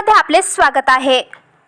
मध्ये आपले स्वागत आहे.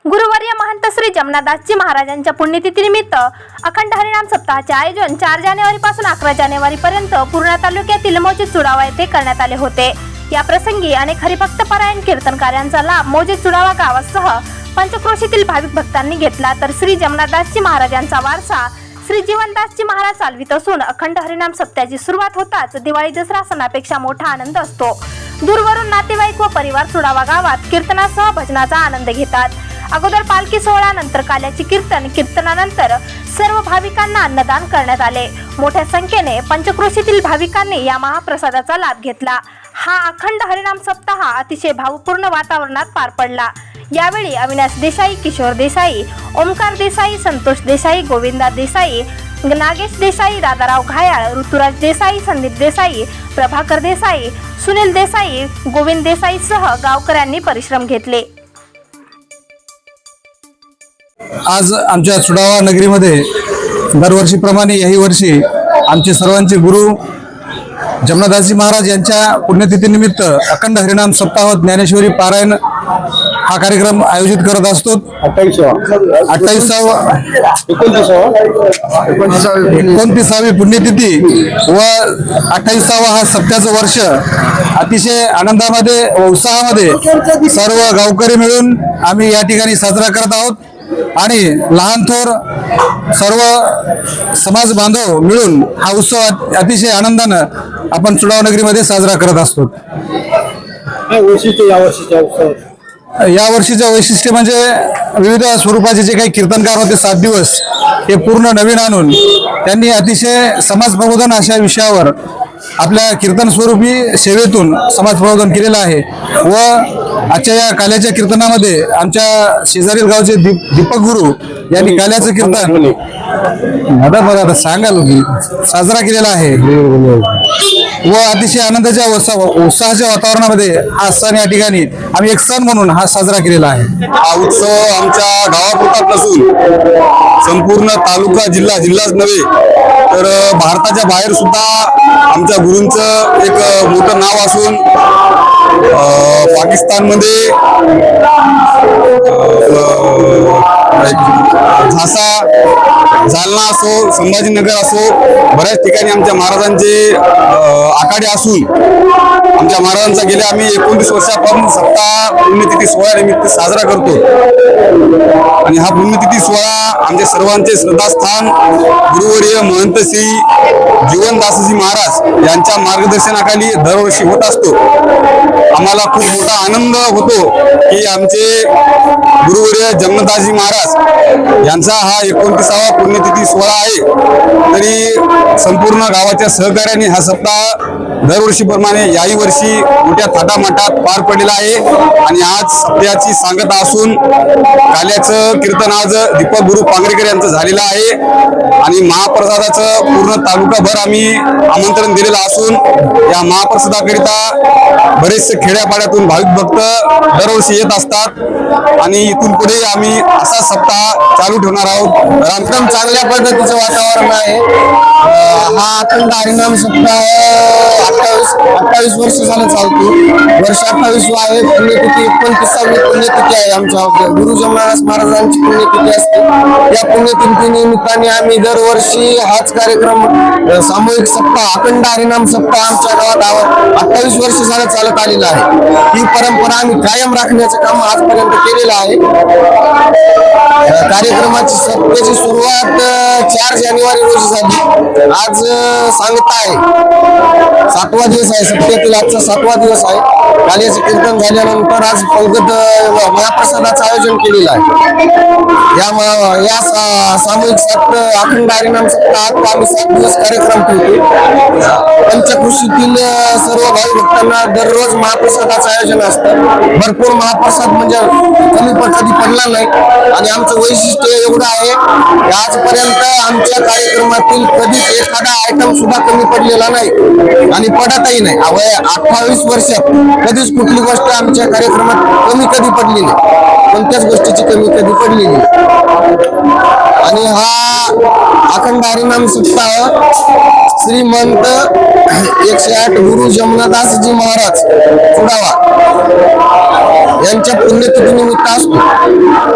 गुरुवर्य महंत श्री जमनादासजी महाराजांच्या पुण्यतिथीनिमित्त अखंड हरिनाम सप्ताहाचे आयोजन चार जानेवारी पासून अकरा जानेवारी पर्यंत पूर्णा तालुक्यातील मोजे चुडावा येथे करण्यात आले होते. या प्रसंगी अनेक हरिभक्त परायण कीर्तनकार्यांचा लाभ मोजित चुडावा गावासह पंचक्रोशीतील भाविक भक्तांनी घेतला. तर श्री जमनादासजी महाराजांचा वारसा श्री जीवनदासजी महाराज चालवित असून अखंड हरिनाम सप्त्याची सुरुवात होताच दिवाळी दसरा सणापेक्षा मोठा आनंद असतो. दूरवरून नातेवाईक व परिवार सुडावा गावात कीर्तनासह भजनाचा आनंद घेतात. अगोदर पालखी सोहळा नंतर काल्याची कीर्तन कीर्तनानंतर सर्व भाविकांना अन्नदान करण्यात आले. मोठ्या संख्येने पंचक्रोशीतील भाविकांनी या महाप्रसादाचा लाभ घेतला. हा अखंड हरिनाम सप्ताह अतिशय भावपूर्ण वातावरणात पार पडला. यावेळी अविनाश देसाई किशोर देसाई ओमकार देसाई संतोष देसाई गोविंदा देसाई नागेश देसाई दादाराव घायाळ ऋतुराज देसाई संदीप देसाई प्रभाकर देसाई सुनील देसाई गोविंद देसाई सह गावकऱ्यांनी परिश्रम घेतले. आज आमच्या सुडावा नगरीमध्ये दरवर्षीप्रमाणे याही वर्षी आमचे सर्वांचे गुरु जमनादासजी महाराज यांच्या पुण्यतिथीनिमित्त अखंड हरिनाम सप्ताह ज्ञानेश्वरी पारायण हा कार्यक्रम आयोजित करत असतो. अठ्ठावीसावा एकोणतीसावी पुण्यतिथी व अठ्ठावीसावा हा सत्याचं वर्ष. अतिशय आनंदामध्ये व उत्साहामध्ये सर्व गावकरी मिळून आम्ही या ठिकाणी साजरा करत आहोत. आणि लहान थोर सर्व समाज बांधव मिळून हा उत्सव अतिशय आनंदानं आपण चुडाव नगरीमध्ये साजरा करत असतो. काय वैशिष्ट्य या वर्षीच्या उत्सवात? या वर्षीचं वैशिष्ट्य म्हणजे विविध स्वरूपाचे जे काही कीर्तनकार होते सात दिवस हे पूर्ण नवीन आणून त्यांनी अतिशय समाज प्रबोधन अशा विषयावर आपल्या कीर्तन स्वरूपी सेवेतून समाज प्रबोधन केलेलं आहे. व आजच्या या काल्याच्या कीर्तनामध्ये आमच्या शेजारील गावचे दीप दीपक गुरु यांनी काल्याचं कीर्तन आता बघा आता सांगा तुम्ही. साजरा केलेला आहे. व अतिशय आनंदाच्या उत्साह उत्साहाच्या वातावरणामध्ये हा सण या ठिकाणी आम्ही एक सण म्हणून हा साजरा केलेला आहे. हा उत्सव आमच्या गावापुरतात नसून संपूर्ण तालुका जिल्हा जिल्हाच नव्हे तर भारताच्या बाहेर सुद्धा आमच्या गुरूंचं एक मोठं नाव असून पाकिस्तानमध्ये झासा जालना असो संभाजीनगर असो बऱ्याच ठिकाणी आमच्या महाराजांचे आखाडे असून आमच्या महाराजांचा गेल्या आम्ही एकोणतीस वर्षापासून सत्ता पुण्यतिथी सोहळा निमित्त साजरा करतो. आणि हा पुण्यतिथी सोहळा आमच्या सर्वांचे श्रद्धास्थान गुरुवर्य महंत श्री जीवनदासजी महाराज यांच्या मार्गदर्शनाखाली दरवर्षी होत असतो. आम्हाला खूप मोठा आनंद होतो की आमचे गुरुवर्य जगन्नाथजी महाराज यांचा हा एकोणतीसावा पुण्यतिथी सोहळा आहे. तरी संपूर्ण गावाच्या सहकार्याने हा सप्ताह दरवर्षीप्रमाणे याही वर्षी मोठ्या थाटामाटात पार पडलेला आहे. आणि आज सप्त्याची सांगता असून काल्याचं कीर्तन आज दीपक गुरु पांगरेकर यांचं झालेलं आहे. आणि महाप्रसादाचं पूर्ण तालुकाभर आम्ही आमंत्रण दिलेलं असून या महाप्रसादाकरिता बरेचसे खेड्यापाड्यातून भाविक भक्त दरवर्षी येत असतात. आणि इथून पुढे आम्ही असा सप्ताह चालू ठेवणार आहोत. रामक्रम चांगल्या पद्धतीचं वातावरण आहे. हा अखंड हरिनाम सप्ताह अठ्ठावीस अठ्ठावीस वर्ष झालं चालतो वर्ष अठ्ठावीस आहे पुण्यतिथी एकोणतीसावी पुण्यतिथी आहे आमच्या गुरु जमनादास महाराजांची पुण्यतिथी असते. या पुण्यतिथी निमित्ताने आम्ही दरवर्षी हाच कार्यक्रम सामूहिक सप्ताह अखंड हरिनाम सप्ताह आमच्या गावात अठ्ठावीस वर्ष झालं चालत आलेलं आहे. ही परंपरा आम्ही कायम राखण्याचं काम आजपर्यंत केलेलं आहे. कार्यक्रमाची सप्त्याची सुरुवात चार जानेवारी रोजी झाली. आज सांगत आहे सातवा दिवस आहे सप्त्यातील आजचा सातवा दिवस आहे. काल्याचे कीर्तन झाल्यानंतर आज पंगत महाप्रसादाचं आयोजन केलेलं आहे. या म- या सा- सामूहिक सात अखंड हरिनाम सप्ताहात आम्ही सात दिवस कार्यक्रम ठेवतो. पंच अं, सर्व भाई भक्तांना दररोज महाप्रसादाचं आयोजन असतं. भरपूर महाप्रसाद म्हणजे कमी पण कधी पडला नाही. आणि आमचं वैशिष्ट्य एवढं आहे की आजपर्यंत आमच्या कार्यक्रमातील कधीच एखादा आयटम सुद्धा कमी पडलेला नाही आणि पडतही नाही. अवय- अठ्ठावीस वर्षात कधीच कुठली गोष्ट आमच्या कार्यक्रमात कमी कधी पडली नाही. कोणत्याच गोष्टीची कमी कधी पडलेली आणि हा अखंड हरिनाम सप्ताह श्रीमंत एकशे आठ गुरु जमुनादासजी महाराज चुडावा यांच्या पुण्यतिथी निमित्त असतो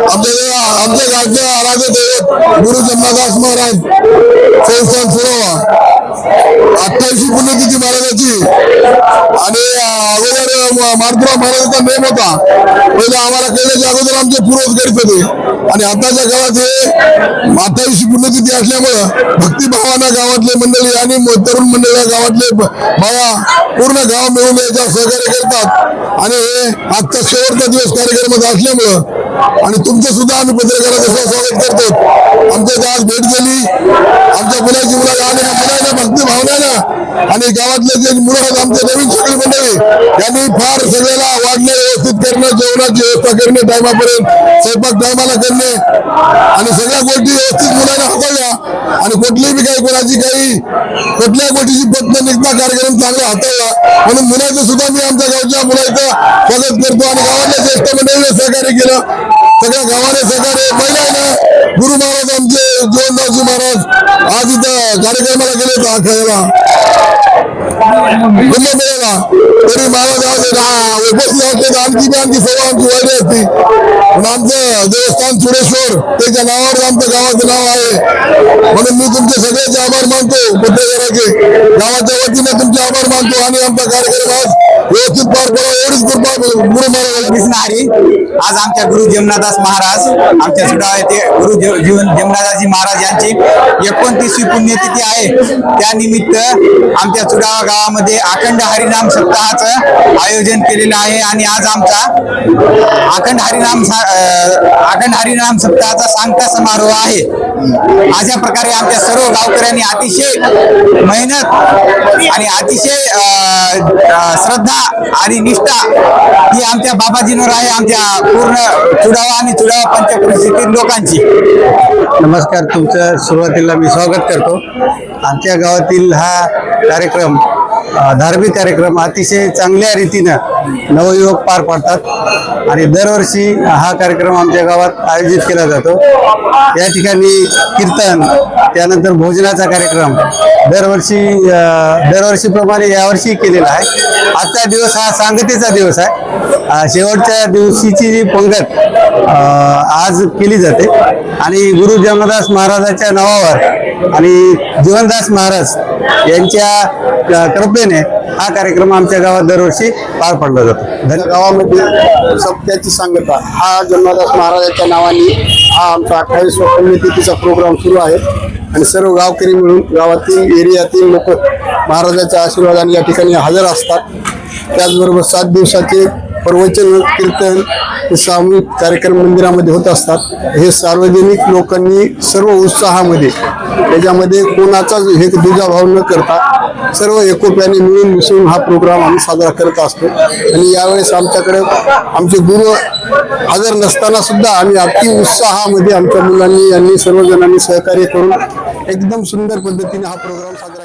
आपले आपले राज्य आराध्य दैवत गुरु जमुनादास महाराज संस्थान सुरावा अठ्ठावीसशे पुण्यतिथी महाराजाची आणि अगोदर मारपुरा महाराजांचा नेम होता. पहिले आम्हाला कळल्याच्या अगोदर आमचे पूर्वज करीत होते. आणि आताच्या काळात हे अठ्ठावीसशे पुण्यतिथी असल्यामुळं भक्तिभावानं गावातले मंडळी आणि तरुण मंडळी गावातले ब- बाया पूर्ण गाव मिळून याचा सहकार्य करतात. आणि हे आजचा शेवटचा दिवस कार्यक्रमात असल्यामुळं. आणि तुमचं सुद्धा आम्ही पत्रकाराचं स्वागत करतो. आमच्या गावात भेट झाली आमच्या मुलाची मुलं आणि या मुलाच्या भक्ती भावनेनं आणि गावातले जे मुलं आहेत आमचे नवीन सगळी मंडळी यांनी फार सगळ्याला वाढणे व्यवस्थित करणं जेवणाची व्यवस्था करणे टायमापर्यंत स्वयंपाक टायमाला करणे आणि सगळ्या गोष्टी व्यवस्थित मुलांना हाताळल्या. आणि कुठली बी काही कोणाची काही कुठल्या गोष्टीची पत्न निघता कार्यक्रम चांगला हाताळला. म्हणून मुलाचं सुद्धा मी आमच्या गावच्या मुलाचं स्वागत करतो आणि गावातल्या ज्येष्ठ मंडळीने सहकार्य केलं. सगळ्या गावाने सहकार्य महिलांना महाराज आमचे गोविंदाजी महाराज आज इथं कार्यक्रमाला गेले तर खेळायला कुंभमेळ्याला तरी मला आज रा- उपस्थित असले तर आणखी बी आमची सेवा आमची वाढली असती. पण आमचं देवस्थान सुरेश्वर त्याच्या नावावर आमचं गावाचं नाव आहे. म्हणून मी तुमचे सगळ्याचे आभार मानतो पत्रकाराचे गावाच्या वतीनं तुमचे आभार मानतो आणि आमचा कार्यक्रम आज व्यवस्थित पार पडावा एवढीच कृपा गुरु महाराज कृष्ण आज आमच्या गुरु जमनादास महाराज आमच्या सुडाव येथे गुरु ज- जीवन जमनादासजी महाराज यांची एकोणतीसवी पुण्यतिथी आहे. त्यानिमित्त आमच्या चुडावा गावामध्ये अखंड हरिनाम सप्ताहाचं आयोजन केलेलं आहे आणि आज आमचा अखंड हरिनाम अखंड हरिनाम सप्ताहाचा सांगता समारोह आहे. अशा प्रकारे आमच्या सर्व गावकऱ्यांनी अतिशय मेहनत आणि अतिशय श्रद्धा आणि निष्ठा ही आमच्या बाबाजींवर आहे आमच्या पूर्ण चुडावा आणि चुडावा पंचकृषीतील लोकांची. नमस्कार तुमचं सुरुवातीला मी स्वागत करतो. आमच्या गावातील हा कार्यक्रम धार्मिक कार्यक्रम अतिशय चांगल्या रीतीनं नवयुवक पार पाडतात. आणि दरवर्षी हा कार्यक्रम आमच्या गावात आयोजित केला जातो. या ठिकाणी कीर्तन त्यानंतर भोजनाचा कार्यक्रम दरवर्षी दरवर्षीप्रमाणे यावर्षी केलेला आहे. आजचा दिवस हा सांगतेचा दिवस आहे. शेवटच्या दिवशीची जी पंगत आज केली जाते. आणि गुरु जमदास महाराजाच्या नावावर आणि रामदास महाराज यांच्या कृपेने हा कार्यक्रम आमच्या गावात दरवर्षी पार पडला जातो. गावामध्ये सत्याची सांगता हा जन्मदास महाराजाच्या नावाने हा आमचा अठ्ठावीस पुण्यतिथीचा प्रोग्राम सुरू आहे. आणि सर्व गावकरी मिळून गावातील एरियातील लोक महाराजाच्या आशीर्वादाने या ठिकाणी हजर असतात. त्याचबरोबर सात दिवसाचे प्रवचन कीर्तन सामूहिक कार्यक्रम मंदिरामध्ये होत असतात. हे सार्वजनिक लोकांनी सर्व उत्साहामध्ये त्याच्यामध्ये कोणाचा हे दुजाभाव न करता सर्व एकोप्याने मिळून मिसळून हा प्रोग्राम आम्ही साजरा करत असतो. आणि यावेळेस आमच्याकडे आमचे गुरु हजर नसताना सुद्धा आम्ही अति उत्साहामध्ये आमच्या मुलांनी यांनी सर्वजणांनी सहकार्य करून एकदम सुंदर पद्धतीने हा प्रोग्राम साजरा